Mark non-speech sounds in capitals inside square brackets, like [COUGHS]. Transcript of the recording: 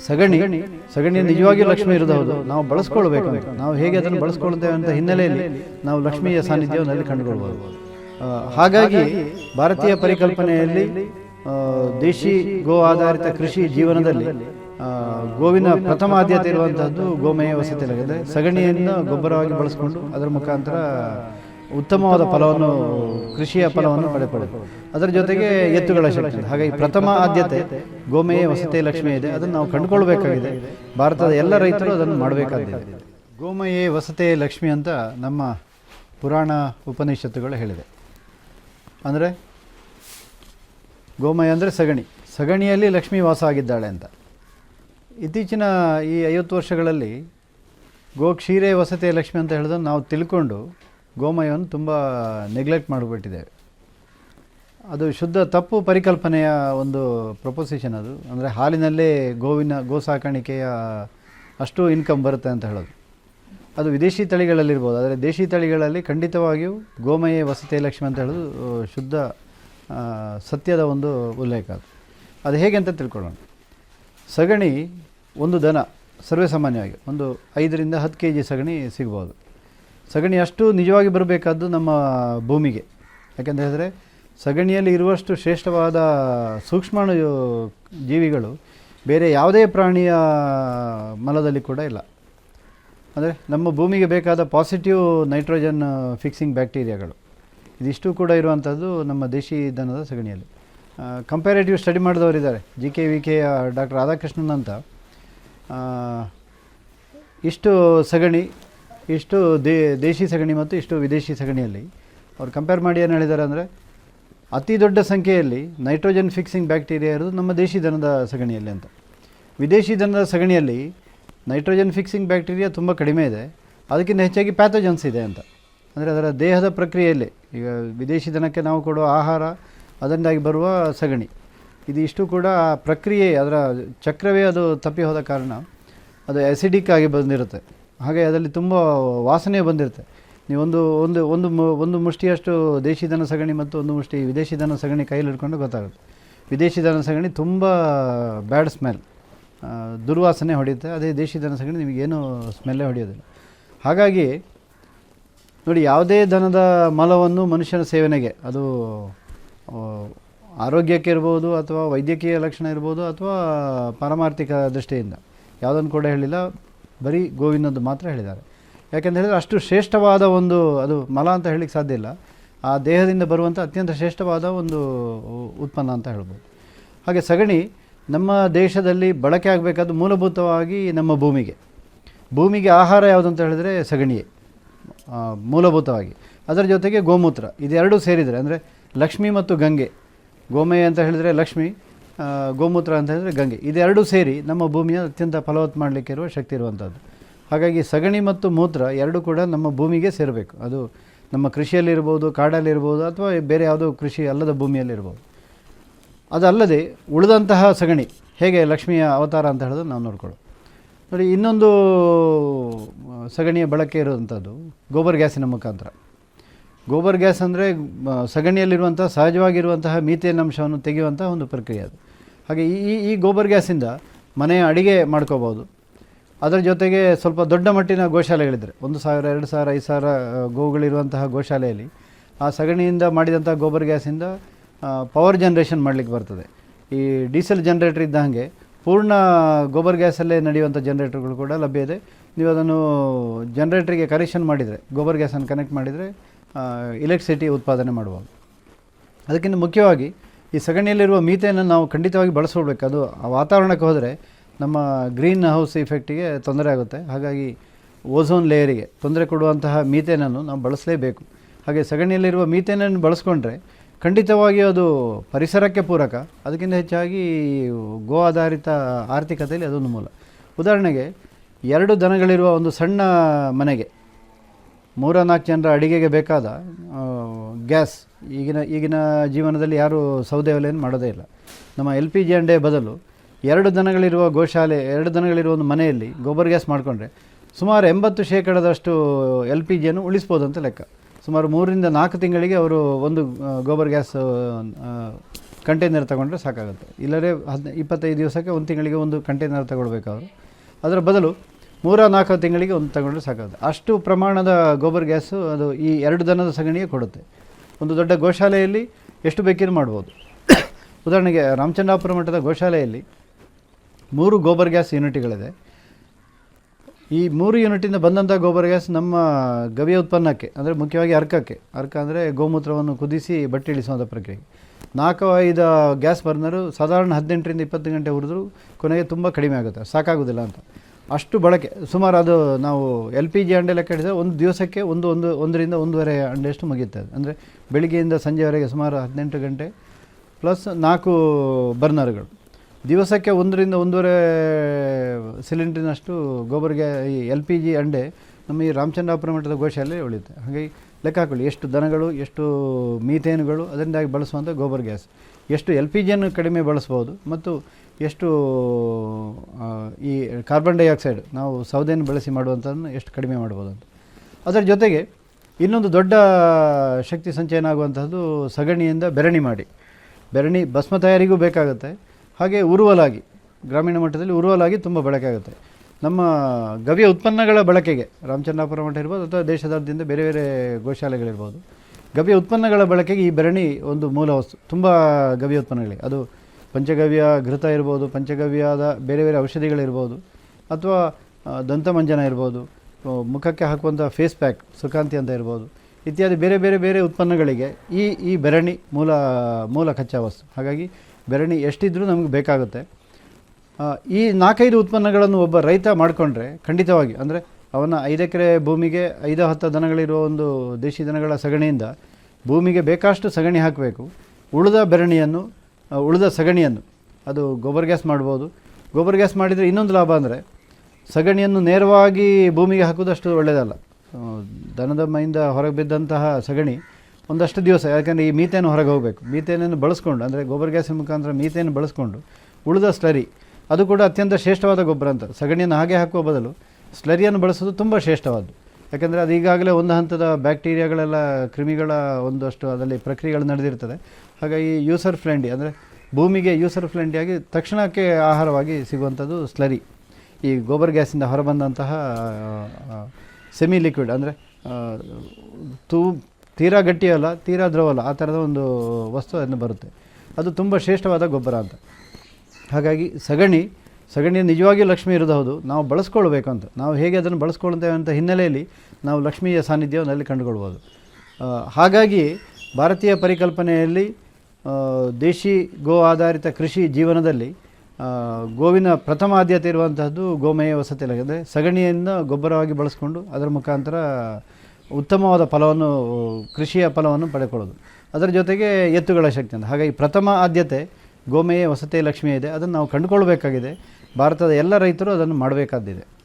ಸಗಣಿ ಸಗಣಿ ನಿಜವಾಗಿಯೂ ಲಕ್ಷ್ಮಿ ಇರೋದು ಹೌದು. ನಾವು ಬಳಸ್ಕೊಳ್ಬೇಕು ನಾವು ಹೇಗೆ ಅದನ್ನು ಬಳಸ್ಕೊಳ್ತೇವೆ ಅಂತ ಹಿನ್ನೆಲೆಯಲ್ಲಿ ನಾವು ಲಕ್ಷ್ಮಿಯ ಸಾನ್ನಿಧ್ಯವನ್ನು ಅಲ್ಲಿ ಕಂಡುಕೊಳ್ಬೋದು ಹಾಗಾಗಿ ಭಾರತೀಯ ಪರಿಕಲ್ಪನೆಯಲ್ಲಿ ದೇಶಿ ಗೋ ಆಧಾರಿತ ಕೃಷಿ ಜೀವನದಲ್ಲಿ ಗೋವಿನ ಪ್ರಥಮ ಆದ್ಯತೆ ಇರುವಂತಹದ್ದು ಗೋಮಯ ವಸತಿ ಅಂದರೆ ಸಗಣಿಯನ್ನು ಗೊಬ್ಬರವಾಗಿ ಬಳಸಿಕೊಂಡು ಅದರ ಮುಖಾಂತರ ಉತ್ತಮವಾದ ಫಲವನ್ನು ಕೃಷಿಯ ಫಲವನ್ನು ಪಡೆದು ಅದರ ಜೊತೆಗೆ ಎತ್ತುಗಳ ಶಕ್ತಿ. ಹಾಗಾಗಿ ಪ್ರಥಮ ಆದ್ಯತೆ ಗೋಮೇಯ ವಸತಿ ಲಕ್ಷ್ಮಿ ಇದೆ. ಅದನ್ನು ನಾವು ಕಂಡುಕೊಳ್ಬೇಕಾಗಿದೆ ಭಾರತದ ಎಲ್ಲ ರೈತರು ಅದನ್ನು ಮಾಡಬೇಕಾಗಿದೆ. ಗೋಮಯೇ ವಸತಿ ಲಕ್ಷ್ಮಿ ಅಂತ ನಮ್ಮ ಪುರಾಣ ಉಪನಿಷತ್ತುಗಳು ಹೇಳಿದೆ. ಅಂದರೆ ಗೋಮಯ ಅಂದರೆ ಸಗಣಿ. ಸಗಣಿಯಲ್ಲಿ ಲಕ್ಷ್ಮಿ ವಾಸ ಆಗಿದ್ದಾಳೆ ಅಂತ. ಇತ್ತೀಚಿನ ಈ ಐವತ್ತು ವರ್ಷಗಳಲ್ಲಿ ಗೋ ಕ್ಷೀರೆ ವಸತಿ ಲಕ್ಷ್ಮಿ ಅಂತ ಹೇಳಿದ್ರೆ ನಾವು ತಿಳ್ಕೊಂಡು ಗೋಮಯವನ್ನು ತುಂಬ ನೆಗ್ಲೆಕ್ಟ್ ಮಾಡಿಬಿಟ್ಟಿದೆ. ಅದು ಶುದ್ಧ ತಪ್ಪು ಪರಿಕಲ್ಪನೆಯ ಒಂದು ಪ್ರಪೋಸಿಷನ್ ಅದು. ಅಂದರೆ ಹಾಲಿನಲ್ಲೇ ಗೋವಿನ, ಗೋ ಸಾಕಾಣಿಕೆಯ ಅಷ್ಟು ಇನ್ಕಮ್ ಬರುತ್ತೆ ಅಂತ ಹೇಳೋದು. ಅದು ವಿದೇಶಿ ತಳಿಗಳಲ್ಲಿರ್ಬೋದು. ಆದರೆ ದೇಶಿ ತಳಿಗಳಲ್ಲಿ ಖಂಡಿತವಾಗಿಯೂ ಗೋಮಯ ವಸತಿ ಲಕ್ಷ್ಮಿ ಅಂತ ಹೇಳೋದು ಶುದ್ಧ ಸತ್ಯದ ಒಂದು ಉಲ್ಲೇಖ ಅದು. ಅದು ಹೇಗೆ ಅಂತ ತಿಳ್ಕೊಳ್ಳೋಣ. ಸಗಣಿ ಒಂದು ದನ ಸರ್ವೇ ಸಾಮಾನ್ಯವಾಗಿ ಒಂದು ಐದರಿಂದ ಹತ್ತು ಕೆ ಜಿ ಸಗಣಿ ಸಿಗ್ಬೋದು. ಸಗಣಿ ಅಷ್ಟು ನಿಜವಾಗಿ ಬರಬೇಕಾದ್ದು ನಮ್ಮ ಭೂಮಿಗೆ. ಯಾಕೆಂತ ಹೇಳಿದ್ರೆ, ಸಗಣಿಯಲ್ಲಿ ಇರುವಷ್ಟು ಶ್ರೇಷ್ಠವಾದ ಸೂಕ್ಷ್ಮಾಣು ಜೀವಿಗಳು ಬೇರೆ ಯಾವುದೇ ಪ್ರಾಣಿಯ ಮಲದಲ್ಲಿ ಕೂಡ ಇಲ್ಲ. ಅಂದರೆ ನಮ್ಮ ಭೂಮಿಗೆ ಬೇಕಾದ ಪಾಸಿಟಿವ್ ನೈಟ್ರೋಜನ್ ಫಿಕ್ಸಿಂಗ್ ಬ್ಯಾಕ್ಟೀರಿಯಾಗಳು. ಇದಿಷ್ಟು ಕೂಡ ಇರುವಂಥದ್ದು ನಮ್ಮ ದೇಶಿ ದನದ ಸಗಣಿಯಲ್ಲಿ. ಕಂಪ್ಯಾರೇಟಿವ್ ಸ್ಟಡಿ ಮಾಡಿದವರಿದ್ದಾರೆ ಜಿ ಕೆ ವಿ ಕೆಯ ಡಾಕ್ಟರ್ ರಾಧಾಕೃಷ್ಣನ್ ಅಂತ. ಇಷ್ಟು ಸಗಣಿ ಇಷ್ಟು ದೇ, ದೇಶಿ ಸಗಣಿ ಮತ್ತು ಇಷ್ಟು ವಿದೇಶಿ ಸಗಣಿಯಲ್ಲಿ. ಅವ್ರು ಕಂಪೇರ್ ಮಾಡಿ ಏನು ಹೇಳಿದ್ದಾರೆ ಅಂದರೆ, ಅತಿ ದೊಡ್ಡ ಸಂಖ್ಯೆಯಲ್ಲಿ ನೈಟ್ರೋಜನ್ ಫಿಕ್ಸಿಂಗ್ ಬ್ಯಾಕ್ಟೀರಿಯಾ ಇರೋದು ನಮ್ಮ ದೇಶಿ ದನದ ಸಗಣಿಯಲ್ಲಿ ಅಂತ. ವಿದೇಶಿ ದನದ ಸಗಣಿಯಲ್ಲಿ ನೈಟ್ರೋಜನ್ ಫಿಕ್ಸಿಂಗ್ ಬ್ಯಾಕ್ಟೀರಿಯಾ ತುಂಬ ಕಡಿಮೆ ಇದೆ. ಅದಕ್ಕಿಂತ ಹೆಚ್ಚಾಗಿ ಪ್ಯಾಥೋಜನ್ಸ್ ಇದೆ ಅಂತ. ಅಂದರೆ ಅದರ ದೇಹದ ಪ್ರಕ್ರಿಯೆಯಲ್ಲಿ, ಈಗ ವಿದೇಶಿ ದನಕ್ಕೆ ನಾವು ಕೊಡುವ ಆಹಾರ, ಅದರಿಂದಾಗಿ ಬರುವ ಸಗಣಿ. ಇದು ಇಷ್ಟು ಕೂಡ ಪ್ರಕ್ರಿಯೆ, ಅದರ ಚಕ್ರವೇ ಅದು ತಪ್ಪಿ ಹೋದ ಕಾರಣ, ಅದು ಆ್ಯಸಿಡಿಕ್ ಆಗಿ ಬಂದಿರುತ್ತೆ. ಹಾಗೆ ಅದರಲ್ಲಿ ತುಂಬ ವಾಸನೆ ಬಂದಿರುತ್ತೆ. ನೀವೊಂದು, ಒಂದು ಒಂದು ಒಂದು ಒಂದು ಮುಷ್ಟಿಯಷ್ಟು ದೇಶಿ ದನ ಸಗಣಿ ಮತ್ತು ಒಂದು ಮುಷ್ಟಿ ವಿದೇಶಿ ದನ ಸಗಣಿ ಕೈಯಲ್ಲಿ ಹಿಡ್ಕೊಂಡು ಗೊತ್ತಾಗುತ್ತೆ. ವಿದೇಶಿ ದನ ಸಗಣಿ ತುಂಬ ಬ್ಯಾಡ್ ಸ್ಮೆಲ್. ದುರ್ವಾಸನೆ ಹೊಡೆಯುತ್ತೆ. ಅದೇ ದೇಶಿ ದನ ಸಗಣಿ ನಿಮಗೇನು ಸ್ಮೆಲ್ಲೇ ಹೊಡೆಯೋದಿಲ್ಲ. ಹಾಗಾಗಿ, ನೋಡಿ, ಯಾವುದೇ ದನದ ಮಲವನ್ನು ಮನುಷ್ಯನ ಸೇವನೆಗೆ, ಅದು ಆರೋಗ್ಯಕ್ಕೆ ಇರ್ಬೋದು ಅಥವಾ ವೈದ್ಯಕೀಯ ಲಕ್ಷಣ ಇರ್ಬೋದು ಅಥವಾ ಪಾರಮಾರ್ಥಿಕ ದೃಷ್ಟಿಯಿಂದ, ಯಾವುದನ್ನು ಕೂಡ ಹೇಳಿಲ್ಲ. ಬರೀ ಗೋವಿನದ್ದು ಮಾತ್ರ ಹೇಳಿದ್ದಾರೆ. ಯಾಕೆಂತ ಹೇಳಿದ್ರೆ ಅಷ್ಟು ಶ್ರೇಷ್ಠವಾದ ಒಂದು ಅದು ಮಲ ಅಂತ ಹೇಳಲಿಕ್ಕೆ ಸಾಧ್ಯ ಇಲ್ಲ. ಆ ದೇಹದಿಂದ ಬರುವಂಥ ಅತ್ಯಂತ ಶ್ರೇಷ್ಠವಾದ ಒಂದು ಉತ್ಪನ್ನ ಅಂತ ಹೇಳ್ಬೋದು. ಹಾಗೆ ಸಗಣಿ ನಮ್ಮ ದೇಶದಲ್ಲಿ ಬಳಕೆ ಆಗಬೇಕಾದ್ದು ಮೂಲಭೂತವಾಗಿ ನಮ್ಮ ಭೂಮಿಗೆ. ಭೂಮಿಗೆ ಆಹಾರ ಯಾವುದು ಅಂತ ಹೇಳಿದರೆ ಸಗಣಿಯೇ. ಮೂಲಭೂತವಾಗಿ. ಅದರ ಜೊತೆಗೆ ಗೋಮೂತ್ರ. ಇದೆರಡೂ ಸೇರಿದರೆ ಅಂದರೆ ಲಕ್ಷ್ಮಿ ಮತ್ತು ಗಂಗೆ. ಗೋಮಯ ಅಂತ ಹೇಳಿದರೆ ಲಕ್ಷ್ಮಿ ಗೋಮೂತ್ರ ಅಂತ ಹೇಳಿದರೆ ಗಂಗೆ. ಇದೆರಡೂ ಸೇರಿ ನಮ್ಮ ಭೂಮಿಯ ಅತ್ಯಂತ ಫಲವತ್ ಮಾಡಲಿಕ್ಕೆ ಇರುವ ಶಕ್ತಿ ಇರುವಂಥದ್ದು ಹಾಗಾಗಿ ಸಗಣಿ ಮತ್ತು ಮೂತ್ರ ಎರಡೂ ಕೂಡ ನಮ್ಮ ಭೂಮಿಗೆ ಸೇರಬೇಕು. ಅದು ನಮ್ಮ ಕೃಷಿಯಲ್ಲಿರ್ಬೋದು ಕಾಡಲ್ಲಿರ್ಬೋದು ಅಥವಾ ಬೇರೆ ಯಾವುದೋ ಕೃಷಿ ಅಲ್ಲದ ಭೂಮಿಯಲ್ಲಿರ್ಬೋದು ಅದಲ್ಲದೆ ಉಳಿದಂತಹ ಸಗಣಿ, ಹೇಗೆ ಲಕ್ಷ್ಮಿಯ ಅವತಾರ ಅಂತ ಹೇಳೋದು ನಾವು ನೋಡ್ಕೊಳ್ಳೋದು ನೋಡಿ, ಇನ್ನೊಂದು ಸಗಣಿಯ ಬಳಕೆ ಇರುವಂಥದ್ದು ಗೋಬರ್ ಗ್ಯಾಸಿನ ಮುಖಾಂತರ. ಗೋಬರ್ ಗ್ಯಾಸ್ ಅಂದರೆ ಸಗಣಿಯಲ್ಲಿರುವಂಥ ಸಹಜವಾಗಿರುವಂತಹ ಮೀಥೇನ್ ಅಂಶವನ್ನು ತೆಗೆಯುವಂಥ ಒಂದು ಪ್ರಕ್ರಿಯೆ ಅದು. ಹಾಗೆ ಈ ಈ- ಗೋಬರ್ ಗ್ಯಾಸಿಂದ ಮನೆಯ ಅಡಿಗೆ ಮಾಡ್ಕೋಬೋದು ಅದರ ಜೊತೆಗೆ ಸ್ವಲ್ಪ ದೊಡ್ಡ ಮಟ್ಟಿನ ಗೋಶಾಲೆಗಳಿದ್ದರೆ ಒಂದು ಸಾವಿರ ಎರಡು ಸಾವಿರ ಐದು ಸಾವಿರ ಆ, ಗೋವುಗಳಿರುವಂತಹ ಗೋಶಾಲೆಯಲ್ಲಿ ಆ ಸಗಣಿಯಿಂದ ಮಾಡಿದಂಥ ಗೋಬರ್ ಗ್ಯಾಸಿಂದ ಪವರ್ ಜನ್ರೇಷನ್ ಮಾಡಲಿಕ್ಕೆ ಬರ್ತದೆ. ಈ ಡೀಸೆಲ್ ಜನ್ರೇಟರ್ ಇದ್ದ ಹಾಗೆ ಪೂರ್ಣ ಗೋಬರ್ ಗ್ಯಾಸಲ್ಲೇ ನಡೆಯುವಂಥ ಜನ್ರೇಟರ್ಗಳು ಕೂಡ ಲಭ್ಯ ಇದೆ. ನೀವು ಅದನ್ನು ಜನ್ರೇಟ್ರಿಗೆ ಕನೆಕ್ಷನ್ ಮಾಡಿದರೆ ಗೋಬರ್ ಗ್ಯಾಸನ್ನು ಕನೆಕ್ಟ್ ಮಾಡಿದರೆ ಇಲೆಕ್ಟ್ರಿಸಿಟಿ ಉತ್ಪಾದನೆ ಮಾಡ್ಬೋದು. ಅದಕ್ಕಿಂತ ಮುಖ್ಯವಾಗಿ ಈ ಸಗಣಿಯಲ್ಲಿರುವ ಮೀಥೇನನ್ನು ನಾವು ಖಂಡಿತವಾಗಿ ಬಳಸ್ಕೊಳ್ಬೇಕು. ಅದು ಆ ವಾತಾವರಣಕ್ಕೆ ಹೋದರೆ ನಮ್ಮ ಗ್ರೀನ್ ಹೌಸ್ ಇಫೆಕ್ಟಿಗೆ ತೊಂದರೆ ಆಗುತ್ತೆ. ಹಾಗಾಗಿ ಓಝೋನ್ ಲೇಯರಿಗೆ ತೊಂದರೆ ಕೊಡುವಂತಹ ಮೀಥೇನನ್ನು ನಾವು ಬಳಸಲೇಬೇಕು. ಹಾಗೆ ಸಗಣಿಯಲ್ಲಿರುವ ಮೀಥೇನನ್ನು ಬಳಸ್ಕೊಂಡ್ರೆ ಖಂಡಿತವಾಗಿಯೂ ಅದು ಪರಿಸರಕ್ಕೆ ಪೂರಕ. ಅದಕ್ಕಿಂತ ಹೆಚ್ಚಾಗಿ ಗೋ ಆಧಾರಿತ ಆರ್ಥಿಕತೆಯಲ್ಲಿ ಅದೊಂದು ಮೂಲ. ಉದಾಹರಣೆಗೆ ಎರಡು ದನಗಳಿರುವ ಒಂದು ಸಣ್ಣ ಮನೆಗೆ ಮೂರ ನಾಲ್ಕು ಜನರ ಅಡಿಗೆಗೆ ಬೇಕಾದ ಗ್ಯಾಸ್ ಈಗಿನ ಈಗಿನ ಜೀವನದಲ್ಲಿ ಯಾರೂ ಸೌದೆ ಒಲೆಯನ್ನು ಮಾಡೋದೇ ಇಲ್ಲ. ನಮ್ಮ ಎಲ್ ಪಿ ಜಿ ಅಂಡೆ ಬದಲು ಎರಡು ದನಗಳಿರುವ ಗೋಶಾಲೆ, ಎರಡು ದನಗಳಿರುವ ಒಂದು ಮನೆಯಲ್ಲಿ ಗೋಬರ್ ಗ್ಯಾಸ್ ಮಾಡಿಕೊಂಡ್ರೆ ಸುಮಾರು ಎಂಬತ್ತು ಶೇಕಡದಷ್ಟು ಎಲ್ ಪಿ ಜಿಯನ್ನು ಉಳಿಸ್ಬೋದು ಅಂತ ಲೆಕ್ಕ. ಸುಮಾರು ಮೂರರಿಂದ ನಾಲ್ಕು ತಿಂಗಳಿಗೆ ಅವರು ಒಂದು ಗೋಬರ್ ಗ್ಯಾಸ್ ಕಂಟೈನರ್ ತಗೊಂಡ್ರೆ ಸಾಕಾಗುತ್ತೆ. ಇಲ್ಲದೇ ಹದಿನೈ, ಇಪ್ಪತ್ತೈದು ದಿವಸಕ್ಕೆ ಒಂದು ತಿಂಗಳಿಗೆ ಒಂದು ಕಂಟೈನರ್ ತಗೊಳ್ಬೇಕಾದ್ರು ಅದರ ಬದಲು ಮೂರ ನಾಲ್ಕು ತಿಂಗಳಿಗೆ ಒಂದು ತಗೊಂಡ್ರೆ ಸಾಕಾಗುತ್ತೆ. ಅಷ್ಟು ಪ್ರಮಾಣದ ಗೋಬರ್ ಗ್ಯಾಸು ಅದು ಈ ಎರಡು ದನದ ಸಗಣಿಗೆ ಕೊಡುತ್ತೆ. ಒಂದು ದೊಡ್ಡ ಗೋಶಾಲೆಯಲ್ಲಿ ಎಷ್ಟು ಬೇಕಿದ್ರು ಮಾಡ್ಬೋದು. [COUGHS] ಉದಾಹರಣೆಗೆ ರಾಮಚಂದ್ರಾಪುರ ಮಠದ ಗೋಶಾಲೆಯಲ್ಲಿ ಮೂರು ಗೋಬರ್ ಗ್ಯಾಸ್ ಯೂನಿಟ್ಗಳಿದೆ. ಈ ಮೂರು ಯೂನಿಟಿಂದ ಬಂದಂಥ ಗೋಬರ್ ಗ್ಯಾಸ್ ನಮ್ಮ ಗವಿಯ ಉತ್ಪನ್ನಕ್ಕೆ, ಅಂದರೆ ಮುಖ್ಯವಾಗಿ ಅರ್ಕಕ್ಕೆ, ಅರ್ಕ ಅಂದರೆ ಗೋಮೂತ್ರವನ್ನು ಕುದಿಸಿ ಬಟ್ಟೆ ಇಳಿಸುವಂಥ ಪ್ರಕ್ರಿಯೆ. ನಾಲ್ಕು ಐದು ಗ್ಯಾಸ್ ಬರ್ನರು ಸಾಧಾರಣ ಹದಿನೆಂಟರಿಂದ ಇಪ್ಪತ್ತು ಗಂಟೆ ಹುರಿದ್ರು ಕೊನೆಗೆ ತುಂಬ ಕಡಿಮೆ ಆಗುತ್ತೆ ಸಾಕಾಗೋದಿಲ್ಲ ಅಂತ. ಅಷ್ಟು ಬಳಕೆ. ಸುಮಾರು ಅದು ನಾವು ಎಲ್ ಪಿ ಜಿ ಹಂಡೆ ಲೆಕ್ಕ ಒಂದು ದಿವಸಕ್ಕೆ ಒಂದು ಒಂದು, ಒಂದರಿಂದ ಒಂದೂವರೆ ಅಂಡೆಯಷ್ಟು ಮುಗಿಯುತ್ತೆ. ಅದು ಅಂದರೆ ಬೆಳಿಗ್ಗೆಯಿಂದ ಸಂಜೆವರೆಗೆ ಸುಮಾರು ಹದಿನೆಂಟು ಗಂಟೆ ಪ್ಲಸ್ ನಾಲ್ಕು ಬರ್ನರ್ಗಳು. ದಿವಸಕ್ಕೆ ಒಂದರಿಂದ ಒಂದೂವರೆ ಸಿಲಿಂಡ್ರಿನಷ್ಟು ಗೊಬ್ಬರಿಗೆ ಈ ಎಲ್ ಪಿ ಜಿ ಅಂಡೆ ನಮ್ಮ ಈ ರಾಮಚಂದ್ರಾಪುರ ಮಠದ ಘೋಷೆಯಲ್ಲಿ ಉಳಿಯುತ್ತೆ. ಹಾಗಾಗಿ ಲೆಕ್ಕ ಹಾಕೊಳ್ಳಿ. ಎಷ್ಟು ದನಗಳು, ಎಷ್ಟು ಮೀಥೇನುಗಳು, ಅದರಿಂದಾಗಿ ಬಳಸುವಂಥ ಗೋಬರ್ ಗ್ಯಾಸ್. ಎಷ್ಟು ಎಲ್ ಪಿ ಜಿಯನ್ನು ಕಡಿಮೆ ಬಳಸ್ಬೋದು ಮತ್ತು ಎಷ್ಟು ಈ ಕಾರ್ಬನ್ ಡೈಆಕ್ಸೈಡ್ ನಾವು ಸೌದೆಯನ್ನು ಬಳಸಿ ಮಾಡುವಂಥದ್ದನ್ನು ಎಷ್ಟು ಕಡಿಮೆ ಮಾಡ್ಬೋದು ಅಂತ. ಅದರ ಜೊತೆಗೆ ಇನ್ನೊಂದು ದೊಡ್ಡ ಶಕ್ತಿ ಸಂಚಯನ ಆಗುವಂಥದ್ದು ಸಗಣಿಯಿಂದ ಬೆರಣಿ ಮಾಡಿ. ಬೆರಣಿ ಭಸ್ಮ ತಯಾರಿಗೂ ಬೇಕಾಗುತ್ತೆ. ಹಾಗೆ ಉರುವಲಾಗಿ, ಗ್ರಾಮೀಣ ಮಟ್ಟದಲ್ಲಿ ಉರುವಲಾಗಿ ತುಂಬ ಬಳಕೆ ಆಗುತ್ತೆ. ನಮ್ಮ ಗವಿಯ ಉತ್ಪನ್ನಗಳ ಬಳಕೆಗೆ, ರಾಮಚಂದ್ರಾಪುರ ಮಠ ಇರ್ಬೋದು ಅಥವಾ ದೇಶದಾದ್ಯಂತ ಬೇರೆ ಬೇರೆ ಗೋಶಾಲೆಗಳಿರ್ಬೋದು, ಗವಿಯ ಉತ್ಪನ್ನಗಳ ಬಳಕೆಗೆ ಈ ಬೆರಣಿ ಒಂದು ಮೂಲ ವಸ್ತು, ತುಂಬ ಗವಿಯ ಉತ್ಪನ್ನಗಳಿಗೆ ಅದು ಪಂಚಗವ್ಯ, ಘೃತ ಇರ್ಬೋದು, ಪಂಚಗವ್ಯದ ಬೇರೆ ಬೇರೆ ಔಷಧಿಗಳಿರ್ಬೋದು, ಅಥವಾ ದಂತಮಂಜನ ಇರ್ಬೋದು ಮುಖಕ್ಕೆ ಹಾಕುವಂಥ ಫೇಸ್ ಪ್ಯಾಕ್ ಸುಕಾಂತಿ ಅಂತ ಇರ್ಬೋದು, ಇತ್ಯಾದಿ ಬೇರೆ ಬೇರೆ ಬೇರೆ ಉತ್ಪನ್ನಗಳಿಗೆ ಈ ಈ ಬೆರಣಿ ಮೂಲ ಮೂಲ ಕಚ್ಚಾ ವಸ್ತು. ಹಾಗಾಗಿ ಬೆರಣಿ ಎಷ್ಟಿದ್ರೂ ನಮಗೆ ಬೇಕಾಗುತ್ತೆ. ಈ ನಾಲ್ಕೈದು ಉತ್ಪನ್ನಗಳನ್ನು ಒಬ್ಬ ರೈತ ಮಾಡಿಕೊಂಡ್ರೆ ಖಂಡಿತವಾಗಿ, ಅಂದರೆ ಅವನ ಐದು ಎಕರೆ ಭೂಮಿಗೆ ಐದು ಹತ್ತು ದನಗಳಿರುವ ಒಂದು ದೇಶಿ ದನಗಳ ಸಗಣಿಯಿಂದ ಭೂಮಿಗೆ ಬೇಕಷ್ಟು ಸಗಣಿ ಹಾಕಬೇಕು. ಉಳಿದ ಬೆರಣಿಯನ್ನು ಉಳಿದ ಸಗಣಿಯನ್ನು, ಅದು ಗೊಬ್ಬರ ಗ್ಯಾಸ್ ಮಾಡ್ಬೋದು. ಗೊಬ್ಬರ ಗ್ಯಾಸ್ ಮಾಡಿದರೆ ಇನ್ನೊಂದು ಲಾಭ ಅಂದರೆ ಸಗಣಿಯನ್ನು ನೇರವಾಗಿ ಭೂಮಿಗೆ ಹಾಕೋದಷ್ಟು ಒಳ್ಳೆಯದಲ್ಲ. ದನದ ಮೈಯಿಂದ ಹೊರಗೆ ಬಿದ್ದಂತಹ ಸಗಣಿ ಒಂದಷ್ಟು ದಿವಸ, ಯಾಕಂದರೆ ಈ ಮೀತೆಯನ್ನು ಹೊರಗೆ ಹೋಗಬೇಕು. ಮೀತೇನನ್ನು ಬಳಸ್ಕೊಂಡು, ಅಂದರೆ ಗೊಬ್ಬರ ಗ್ಯಾಸಿನ ಮುಖಾಂತರ ಮೀತೆಯನ್ನು ಬಳಸ್ಕೊಂಡು ಉಳಿದ ಸ್ಲರಿ ಅದು ಕೂಡ ಅತ್ಯಂತ ಶ್ರೇಷ್ಠವಾದ ಗೊಬ್ಬರ ಅಂತ. ಸಗಣಿಯನ್ನು ಹಾಗೆ ಹಾಕುವ ಬದಲು ಸ್ಲರಿಯನ್ನು ಬಳಸೋದು ತುಂಬ ಶ್ರೇಷ್ಠವಾದ್ದು. ಯಾಕೆಂದರೆ ಅದು ಈಗಾಗಲೇ ಒಂದು ಹಂತದ ಬ್ಯಾಕ್ಟೀರಿಯಾಗಳೆಲ್ಲ ಕ್ರಿಮಿಗಳ ಒಂದಷ್ಟು ಅದರಲ್ಲಿ ಪ್ರಕ್ರಿಯೆಗಳು ನಡೆದಿರ್ತದೆ. ಹಾಗಾಗಿ ಯೂಸರ್ ಫ್ರೆಂಡಿ ಅಂದರೆ ಭೂಮಿಗೆ ಯೂಸರ್ ಫ್ರೆಂಡಿಯಾಗಿ ತಕ್ಷಣಕ್ಕೆ ಆಹಾರವಾಗಿ ಸಿಗುವಂಥದ್ದು ಸ್ಲರಿ. ಈ ಗೋಬರ್ ಗ್ಯಾಸಿಂದ ಹೊರಬಂದಂತಹ ಸೆಮಿ ಲಿಕ್ವಿಡ್ ಅಂದರೆ ತೂ, ತೀರಾ ಗಟ್ಟಿಯಲ್ಲ, ತೀರಾ ದ್ರವಲ್ಲ, ಆ ಥರದ ಒಂದು ವಸ್ತು ಅದನ್ನು ಬರುತ್ತೆ. ಅದು ತುಂಬ ಶ್ರೇಷ್ಠವಾದ ಗೊಬ್ಬರ ಅಂತ. ಹಾಗಾಗಿ ಸಗಣಿ ಸಗಣಿ ನಿಜವಾಗಿಯೂ ಲಕ್ಷ್ಮಿ ಇರೋದು ಹೌದು. ನಾವು ಬಳಸ್ಕೊಳ್ಬೇಕಂತ. ನಾವು ಹೇಗೆ ಅದನ್ನು ಬಳಸ್ಕೊಳ್ತೇವೆ ಅಂತ ಹಿನ್ನೆಲೆಯಲ್ಲಿ ನಾವು ಲಕ್ಷ್ಮಿಯ ಸಾನ್ನಿಧ್ಯವನ್ನು ಅಲ್ಲಿ ಕಂಡುಕೊಳ್ಬೋದು ಹಾಗಾಗಿ ಭಾರತೀಯ ಪರಿಕಲ್ಪನೆಯಲ್ಲಿ ದೇಶಿ ಗೋ ಆಧಾರಿತ ಕೃಷಿ ಜೀವನದಲ್ಲಿ ಗೋವಿನ ಪ್ರಥಮ ಆದ್ಯತೆ ಇರುವಂತಹದ್ದು ಗೋಮಯ ವಸತಿ ಅಂದರೆ ಸಗಣಿಯಿಂದ ಗೊಬ್ಬರವಾಗಿ ಬಳಸ್ಕೊಂಡು ಅದರ ಮುಖಾಂತರ ಉತ್ತಮವಾದ ಫಲವನ್ನು, ಕೃಷಿಯ ಫಲವನ್ನು ಪಡೆಕೊಳ್ಳೋದು ಅದರ ಜೊತೆಗೆ ಎತ್ತುಗಳ ಶಕ್ತಿ ಅಂತ. ಹಾಗಾಗಿ ಪ್ರಥಮ ಆದ್ಯತೆ ಗೋಮಯ ವಸತಿ ಲಕ್ಷ್ಮಿ ಇದೆ ಅದನ್ನು ನಾವು ಕಂಡುಕೊಳ್ಬೇಕಾಗಿದೆ ಭಾರತದ ಎಲ್ಲ ರೈತರು ಅದನ್ನು ಮಾಡಬೇಕಾದ್ದಿದೆ.